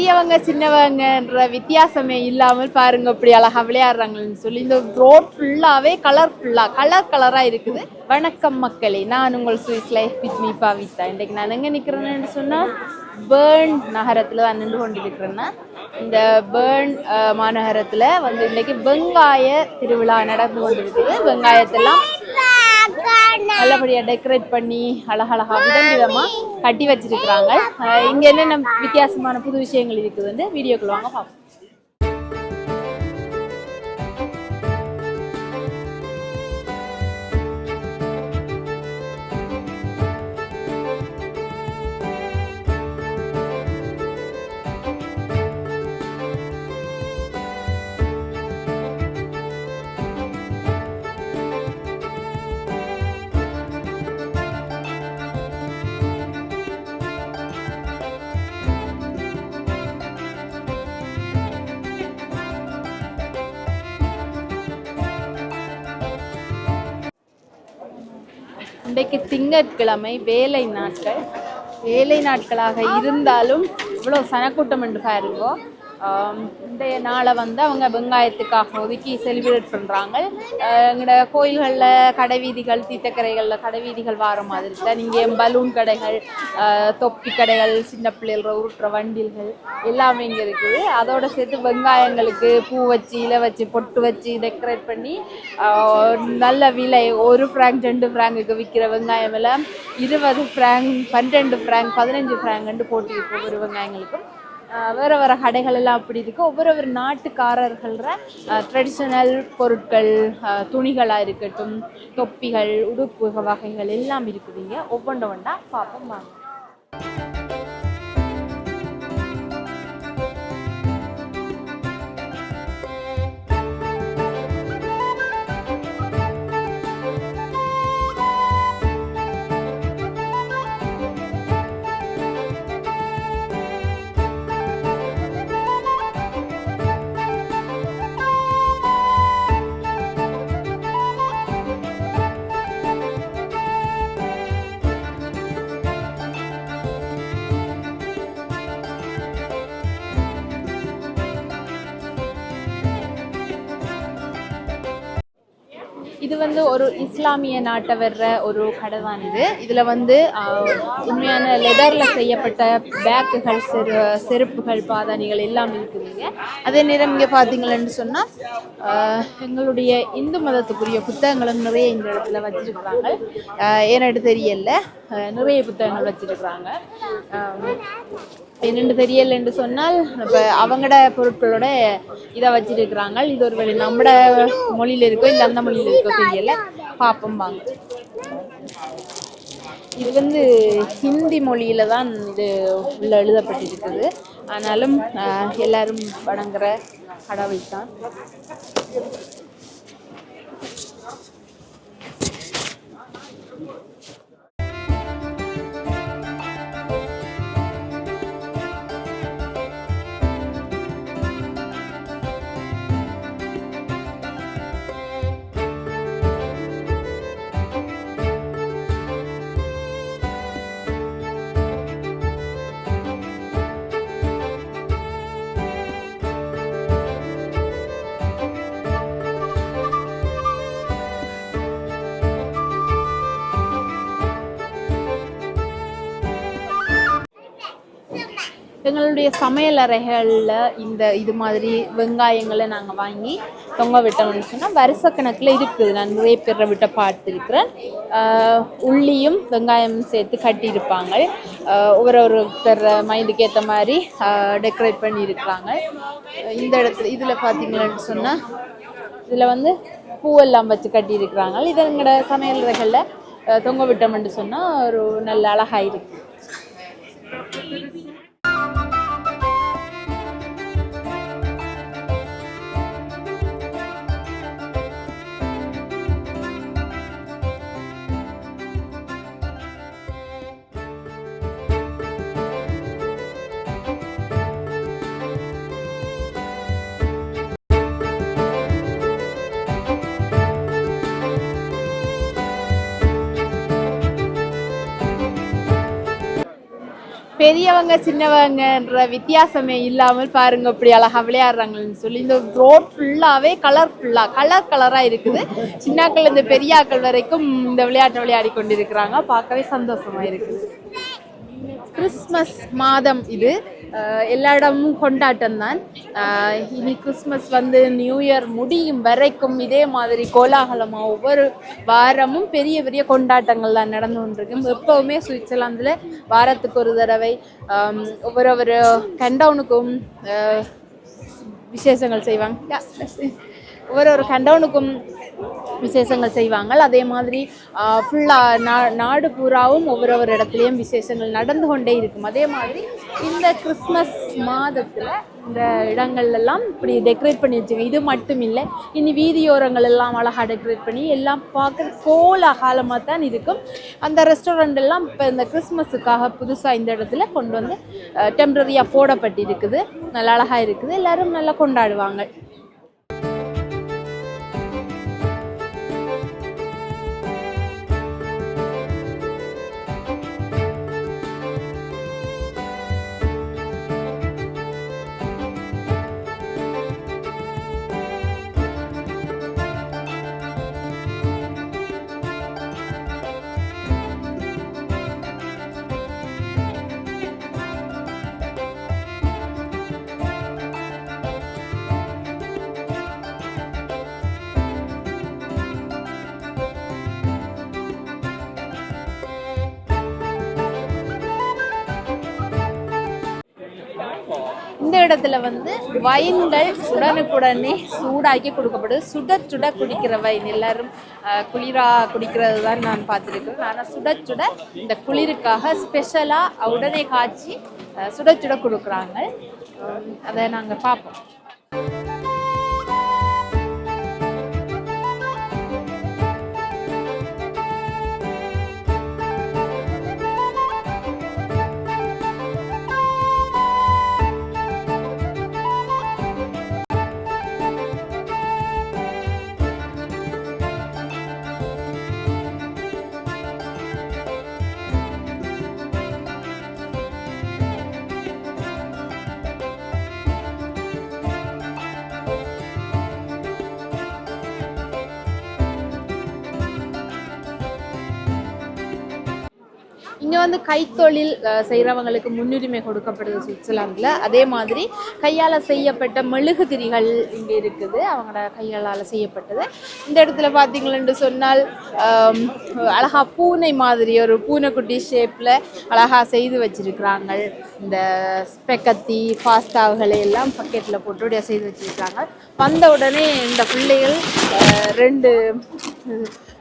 பெரியவங்க சின்னவங்கன்ற வித்தியாசமே இல்லாமல் பாருங்க இப்படி அழகா விளையாடுறாங்கன்னு சொல்லி இந்த ரோட் ஃபுல்லாவே கலர்ஃபுல்லா கலர் கலரா இருக்குது. வணக்கம் மக்களே நான் உங்கள் Swiss life with me Pavitha இன்றைக்கு நான் எங்க நிக்கிறேன்னு சொன்னா பேர்ன் நகரத்துல தான் நின்று கொண்டிருக்கிறேன்னா இந்த பேர்ன் மாநகரத்தில் மாநகரத்துல வந்து இன்னைக்கு வெங்காய திருவிழா நடந்து கொண்டிருக்குது. வெங்காயத்தெல்லாம் நல்லபடியா டெக்கரேட் பண்ணி அழகழகா விதம் விதமா கட்டி வச்சிருக்கிறாங்க. இங்க என்னென்ன வித்தியாசமான புது விஷயங்கள் இருக்குதுன்னு வீடியோக்குள்ள வாங்க பார்ப்போம் இன்றைக்கு திங்கட்கிழமை வேலை நாட்கள். வேலை நாட்களாக இருந்தாலும் இவ்வளோ சனக்கூட்டம் என்று பாருங்கோ. இன்றைய நாளை வந்து அவங்க வெங்காயத்துக்காக ஒதுக்கி செலிப்ரேட் பண்ணுறாங்க எங்களோட கோயில்களில் கடைவீதிகள் தீர்த்தக்கரைகளில் கடைவீதிகள் வார மாதிரி தான் இங்கே பலூன் கடைகள் தொப்பி கடைகள் சின்ன பிள்ளைகள் உருட்டுற வண்டில்கள் எல்லாமே இங்கே இருக்குது. அதோட சேர்த்து வெங்காயங்களுக்கு பூ வச்சு இலை வச்சு பொட்டு வச்சு டெக்கரேட் பண்ணி நல்ல விலை ஒரு ஃப்ராங்க் ரெண்டு ஃப்ராங்குக்கு விற்கிற வெங்காயம் எல்லாம் இருபது ஃப்ராங்க் பன்னிரெண்டு ஃப்ராங்க் பதினஞ்சு ஃப்ராங்க்னு போட்டி ஒரு ஒவ்வொரு வெங்காயங்களுக்கும் வேற வேற கடைகள் எல்லாம் அப்படி இருக்கு. ஒவ்வொரு ஒரு நாட்டுக்காரர்கள ட்ரெடிஷ்னல் பொருட்கள் துணிகளாக துணிகளா இருக்கட்டும் தொப்பிகள் உடுப்பு வகைகள் எல்லாம் இருக்குதுங்க ஒவ்வொன்று ஒன்றா பார்ப்போம் வாங்க. இது வந்து ஒரு இஸ்லாமிய நாட்டை வர்ற ஒரு கடை தான் இது இதில் வந்து உண்மையான லெதரில் செய்யப்பட்ட பேக்குகள் செரு செருப்புகள் பாதாணிகள் எல்லாம் இருக்குதுங்க. அதே நேரம் இங்கே பார்த்தீங்களன்னு சொன்னால் எங்களுடைய இந்து மதத்துக்குரிய புத்தகங்களும் நிறைய இந்த இடத்துல வச்சிருக்கிறாங்க. ஆஹ், ஏன்னு தெரியல. நிறைய புத்தகங்கள் வச்சிருக்கிறாங்க. என்னென்று தெரியல என்று சொன்னால் இப்போ அவங்களோட பொருட்களோட இதை வச்சிருக்கிறாங்க. இது ஒரு வழி நம்மட மொழியில் இருக்கோ இல்லை அந்த மொழியில் இருக்கோ தெரியல. பார்ப்போம் வாங்க. இது வந்து ஹிந்தி மொழியில தான் இது உள்ள எழுதப்பட்டிருக்குது. ஆனாலும் எல்லாரும் வணங்குற கடவுள் தான் எங்களுடைய சமையல் அறைகளில் இந்த இது மாதிரி வெங்காயங்களை நாங்கள் வாங்கி தொங்க விட்டோம்னு சொன்னால் வருஷக்கணக்கில் இருக்குது. நான் நிறைய பேரை விட்ட பார்த்துருக்குறேன். ஆஹ் உள்ளியும் வெங்காயமும் சேர்த்து கட்டியிருப்பாங்க. ஒரு ஒவ்வொரு ஒருத்தர் மைண்டுக்கு ஏற்ற மாதிரி டெக்கரேட் பண்ணியிருக்கிறாங்க. இந்த இடத்துல இதில் பார்த்தீங்கன்னு சொன்னால் இதில் வந்து பூவெல்லாம் வச்சு கட்டியிருக்கிறாங்க. இது எங்களோட சமையல் அறைகளில் தொங்க விட்டோம்னு சொன்னால் ஒரு நல்ல அழகாக இருக்கு. பெரியவங்க சின்னவங்கன்ற வித்தியாசமே இல்லாமல் பாருங்க இப்படி அழகா விளையாடுறாங்கன்னு சொல்லி இந்த ரோட் ஃபுல்லாவே கலர்ஃபுல்லா கலர் கலரா இருக்குது. சின்னாக்கள் இந்த பெரியாக்கள் வரைக்கும் இந்த விளையாட்டை விளையாடி கொண்டிருக்கிறாங்க. பார்க்கவே சந்தோஷமா இருக்குது. கிறிஸ்மஸ் மாதம் இது. எல்லா இடமும் கொண்டாட்டம் தான் இனி கிறிஸ்மஸ் வந்து நியூ இயர் முடியும் வரைக்கும் இதே மாதிரி கோலாகலமாக ஒவ்வொரு வாரமும் பெரிய பெரிய கொண்டாட்டங்கள் தான் நடந்து கொண்டிருக்கு எப்போவுமே சுவிட்சர்லாந்தில் வாரத்துக்கு ஒரு தடவை ஒவ்வொரு ஒரு கண்டவுனுக்கும் விசேஷங்கள் செய்வாங்க. ஒவ்வொரு ஒரு கண்டவுனுக்கும் விசேஷங்கள் செய்வாங்க அதே மாதிரி ஃபுல்லாக நா நாடு பூராவும் ஒவ்வொரு ஒரு இடத்துலையும் விசேஷங்கள் நடந்து கொண்டே இருக்கும். அதே மாதிரி இந்த கிறிஸ்மஸ் மாதத்தில் இந்த இடங்கள்லாம் இப்படி டெக்கரேட் பண்ணி வச்சுங்க இது மட்டும் இல்லை இனி வீதியோரங்கள் எல்லாம் அழகாக டெக்கரேட் பண்ணி எல்லாம் பார்க்க கோலாகாலமாக தான் இருக்கும். அந்த ரெஸ்டாரண்ட் எல்லாம் இப்போ இந்த கிறிஸ்மஸுக்காக புதுசாக இந்த இடத்துல கொண்டு வந்து டெம்பரரியாக போடப்பட்டிருக்குது. நல்லா அழகாக இருக்குது. எல்லோரும் நல்லா கொண்டாடுவாங்க இடத்துல வந்து வைன்கள் உடனுக்குடனே சூடாக்கி கொடுக்கப்படுது. சுட சுட குடிக்கிற வைன். எல்லாரும் குளிராக குளிரா குடிக்கிறது தான் நான் பார்த்துருக்கேன். ஆனால் சுட சுட இந்த குளிருக்காக ஸ்பெஷலாக உடனே காய்ச்சி சுட சுட கொடுக்குறாங்க. அதை நாங்கள் பார்ப்போம். இங்கே வந்து கைத்தொழில் செய்கிறவங்களுக்கு முன்னுரிமை கொடுக்கப்படுது சுவிட்சர்லாந்தில். அதே மாதிரி கையால் செய்யப்பட்ட மெழுகுதிரிகள் இங்கே இருக்குது. அவங்களோட கைகளால் செய்யப்பட்டது. இந்த இடத்துல பார்த்தீங்களென்று சொன்னால் அழகாக அழகா பூனை மாதிரி ஒரு பூனைக்குட்டி ஷேப்பில் அழகா செய்து வச்சிருக்கிறாங்க. இந்த ஸ்பெக்கத்தி பாஸ்தாவுகளை எல்லாம் பக்கெட்டில் போட்டு செய்து வச்சிருக்காங்க. வந்த உடனே இந்த பிள்ளைகள் ரெண்டு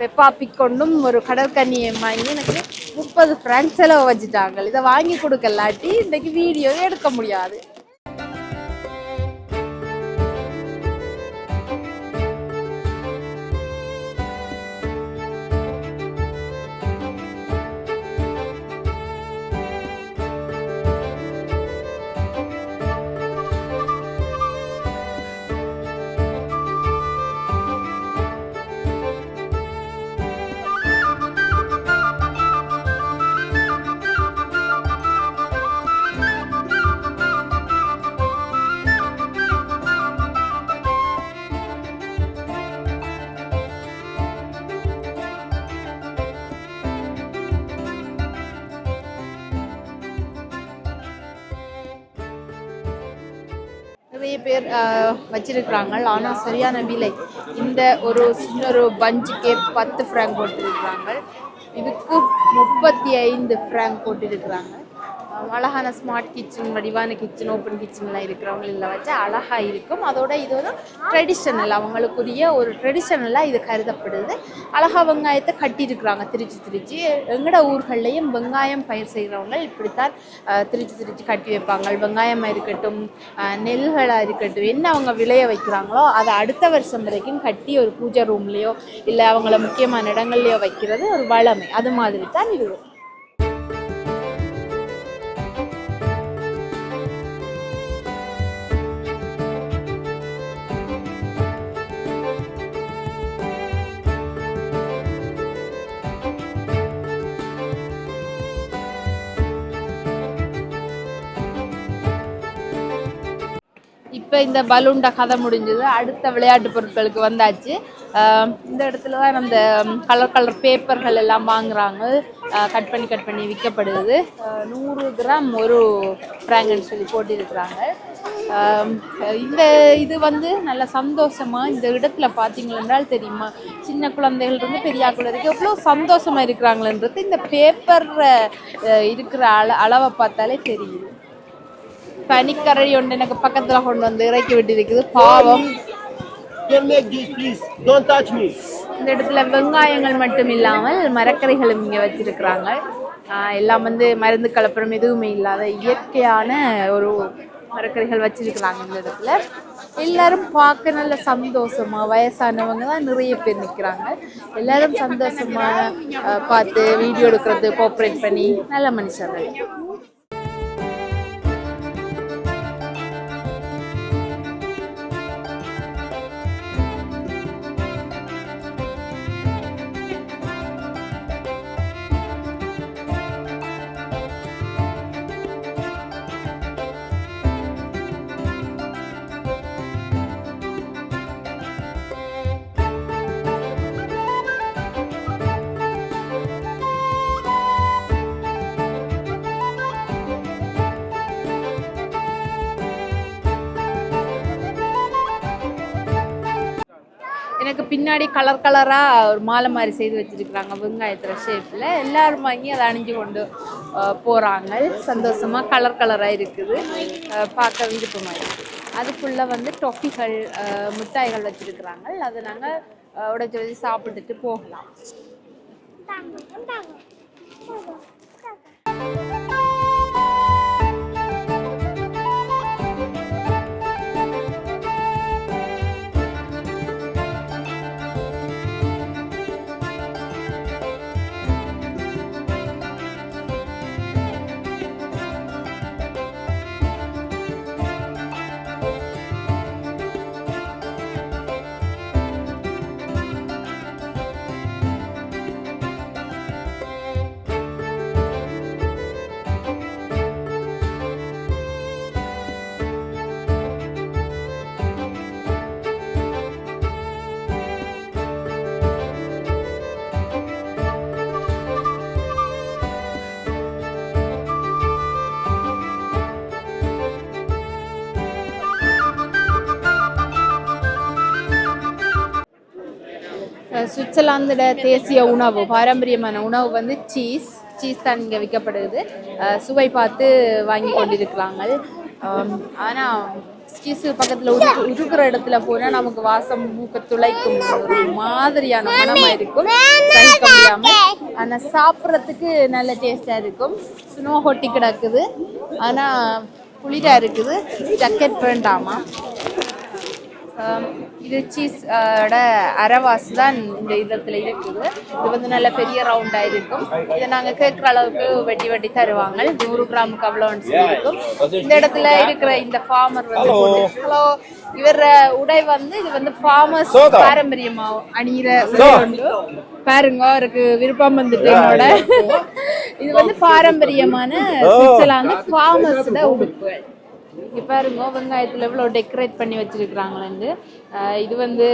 பெப்பா பிக்கொண்டும் ஒரு கடற்கன்னியை வாங்கி எனக்கு முப்பது ஃப்ராங்க் செலவு வச்சுட்டாங்க. இதை வாங்கி கொடுக்கலாட்டி இன்றைக்கு வீடியோ எடுக்க முடியாது. நிறைய பேர் வச்சிருக்கிறாங்க. ஆனால் சரியான விலை. இந்த ஒரு சின்ன ஒரு பஞ்சுக்கே பத்து ஃப்ராங்க் போட்டிருக்கிறாங்க. இதுக்கு முப்பத்தி ஐந்து ஃப்ராங்க் போட்டிருக்கிறாங்க. அழகான ஸ்மார்ட் கிச்சன் வடிவான கிச்சன் ஓப்பன் கிச்சன்லாம் இருக்கிறவங்களில் வச்சு அழகாக இருக்கும். அதோட இது ஒரு ட்ரெடிஷனல் அவங்களுக்குரிய ஒரு ட்ரெடிஷனலாக இது கருதப்படுது. அழகா வெங்காயத்தை கட்டியிருக்கிறாங்க திருச்சி திருச்சி. எங்கட ஊர்கள்லையும் வெங்காயம் பயிர் செய்கிறவங்க இப்படித்தான் திருச்சி திரிச்சு கட்டி வைப்பாங்க. வெங்காயமாக இருக்கட்டும் நெல்களாக இருக்கட்டும் என்ன அவங்க விளைய வைக்கிறாங்களோ அதை அடுத்த வருஷம் வரைக்கும் கட்டி ஒரு பூஜை ரூம்லேயோ இல்லை அவங்கள முக்கியமான இடங்கள்லையோ வைக்கிறது ஒரு வளமை. அது மாதிரி தான் இது. இப்போ இந்த பலூன்ட கதை முடிஞ்சது. அடுத்த விளையாட்டு பொருட்களுக்கு வந்தாச்சு. இந்த இடத்துல தான் அந்த கலர் கலர் பேப்பர்கள் எல்லாம் வாங்குறாங்க. கட் பண்ணி கட் பண்ணி விற்கப்படுது. நூறு கிராம் ஒரு ஃப்ராங்கன்னு சொல்லி போட்டிருக்கிறாங்க. இந்த இது வந்து நல்ல சந்தோஷமா இந்த இடத்துல பார்த்தீங்கள் என்றால் தெரியுமா? சின்ன குழந்தைகள் இருந்து பெரியாக்குள்ள வரைக்கும் எவ்வளோ சந்தோஷமா இருக்கிறாங்களன்றது இந்த பேப்பர் இருக்கிற அள அளவை பார்த்தாலே தெரியுது. பனிக்கரை ஒன்று எனக்கு பக்கத்துல கொண்டு வந்து இறக்கி விட்டு இருக்குது பாவம். இந்த இடத்துல வெங்காயங்கள் மட்டும் இல்லாமல் மரக்கறிகளும் இங்கே வச்சிருக்கிறாங்க. எல்லாம் வந்து மருந்து கலப்படம் எதுவுமே இல்லாத இயற்கையான ஒரு மரக்கறிகள் வச்சிருக்கிறாங்க இந்த இடத்துல. எல்லாரும் பார்க்க நல்ல சந்தோஷமா வயசானவங்க தான் நிறைய பேர் நிற்கிறாங்க எல்லாரும் சந்தோஷமா பார்த்து வீடியோ எடுக்கிறது கோஆப்ரேட் பண்ணி நல்ல மனுஷர்கள். பின்னாடி கலர் கலராக ஒரு மாலை மாதிரி செய்து வச்சிருக்கிறாங்க. வெங்காயத்தில் ஷேப்பில் எல்லாரும் வாங்கி அதை அணிஞ்சு கொண்டு போகிறாங்க சந்தோஷமாக கலர் கலராக இருக்குது. பார்க்க விருப்பமாக இருக்குது அதுக்குள்ளே வந்து டொஃபிகள் மிட்டாய்கள் வச்சிருக்கிறாங்க. அதை நாங்கள் உடச்சி வச்சு சாப்பிட்டுட்டு போகலாம். சுவிட்சர்லாந்தோட தேசிய உணவு பாரம்பரியமான உணவு வந்து சீஸ். சீஸ் தான் இங்கே விற்கப்படுது. சுவை பார்த்து வாங்கி கொண்டிருக்கிறாங்க ஆனால் சீஸ் பக்கத்தில் உரு உருகிற இடத்துல போனால் நமக்கு வாசம் மூக்க துளைக்கும் ஒரு மாதிரியான மனமாக இருக்கும். சகிக்க முடியாமல் ஆனால் சாப்பிட்றதுக்கு நல்ல டேஸ்ட்டாக இருக்கும். ஸ்னோ ஹொட்டி கிடக்குது. ஆனால் குளிராக இருக்குது. ஜக்கெட் வேண்டாமா? இது சீஸ் ஓட அரைவாசி தான் இந்த இதத்துல இருக்குது. இது வந்து நல்ல பெரிய ரவுண்டா இருக்கும் இதை நாங்க கேட்குற அளவுக்கு வெட்டி வெட்டி தருவாங்க. நூறு கிராமுக்கு அவ்வளோன்னு இருக்கும். இந்த இடத்துல இருக்கிற இந்த ஃபார்மர் வந்து ஹலோ இவர உடை வந்து இது வந்து ஃபார்மர்ஸ் பாரம்பரியமா அணிகிற உடை உண்டு. பாருங்க அவருக்கு விருப்பம் வந்துட்டு என்னோட. இது வந்து பாரம்பரியமான சுவிட்சர்லாந்து ஃபார்மர்ஸோட உடுப்புகள் இப்போ பாருங்க வெங்காயத்தில் எவ்வளவு டெக்கரேட் பண்ணி வச்சிருக்கிறாங்களேன்னு இது வந்து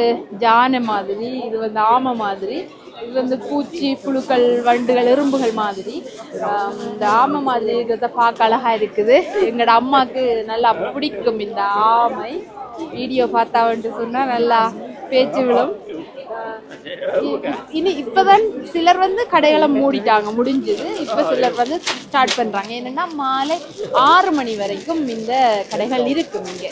ஜானை மாதிரி இது வந்து ஆமை மாதிரி இது வந்து பூச்சி புழுக்கள் வண்டுகள் எறும்புகள் மாதிரி. இந்த ஆமை மாதிரி இருக்கிறத பார்க்க அழகா இருக்குது. எங்களோட அம்மாவுக்கு நல்லா பிடிக்கும் இந்த ஆமை. வீடியோ பார்த்தா வந்துட்டு சொன்னால் நல்லா பேச்சு விழும் இ- இனி இப்பதான் சிலர் வந்து கடைகளை மூடிட்டாங்க முடிஞ்சது. இப்ப சிலர் வந்து ஸ்டார்ட் பண்றாங்க. என்னன்னா மாலை ஆறு மணி வரைக்கும் இந்த கடைகள் இருக்கும் இங்க.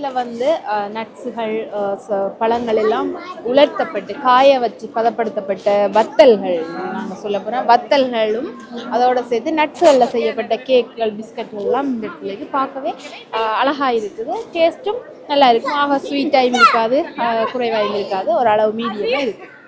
இந்த வந்து நட்ஸுகள் பழங்கள் எல்லாம் உலர்த்தப்பட்டு காய வச்சு பதப்படுத்தப்பட்ட வத்தல்கள் நாங்கள் சொல்ல போகிறோம் வத்தல்களும் அதோட சேர்த்து நட்ஸுகளில் செய்யப்பட்ட கேக்குகள் பிஸ்கட்கள் எல்லாம் இந்த இடத்துல பார்க்கவே அழகாக அழகா இருக்குது. டேஸ்ட்டும் நல்லா இருக்கும். ஆக ஸ்வீட்டாகவும் இருக்காது குறைவாகவும் குறைவாயும் இருக்காது. ஒரு அளவு மீடியமாக இருக்குது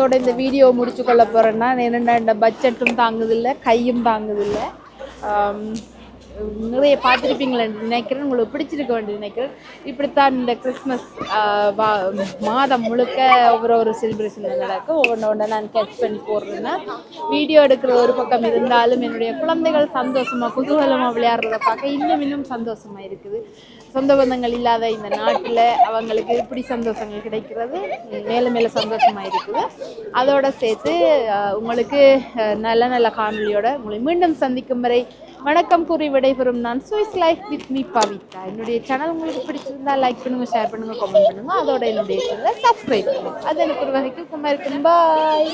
இதோட இந்த வீடியோ முடிச்சு கொள்ள போறேன்னா என்னென்ன பட்ஜெட்டும் தாங்குதில்ல கையும் தாங்குதில்லை நிறைய பார்த்துருப்பீங்களே நினைக்கிறேன். உங்களுக்கு பிடிச்சிருக்க வேண்டிய நினைக்கிறேன். இப்படித்தான் இந்த கிறிஸ்மஸ் வா- மாதம் முழுக்க ஒவ்வொரு ஒரு செலிப்ரேஷன் நடக்கும். ஒவ்வொன்று ஒன்று நான் கேட்ச் பண்ணி போடுறேன்னா வீடியோ எடுக்கிற ஒரு பக்கம் இருந்தாலும் என்னுடைய குழந்தைகள் சந்தோஷமாக குதூகலமாக விளையாடுறத பார்க்க இன்னும் இன்னும் சந்தோஷமாக இருக்குது. சொந்த பந்தங்கள் இல்லாத இந்த நாட்டில் அவங்களுக்கு இப்படி சந்தோஷங்கள் கிடைக்கிறது. மேலும் மேலே சந்தோஷமாக இருக்குது. அதோட சேர்த்து உங்களுக்கு நல்ல நல்ல காணொலியோட உங்களை மீண்டும் சந்திக்கும் வரை வணக்கம் கூறி விடைபெறும் நான் Swiss life with me Pavitha என்னுடைய சேனல் உங்களுக்கு பிடிச்சிருந்தா லைக் பண்ணுங்க ஷேர் பண்ணுங்க கமெண்ட் பண்ணுங்க. அதோட என்னுடைய சப்ஸ்கிரைப் பண்ணுங்க. அது எனக்கு ஒரு வகைக்கு இருக்கும் பாய்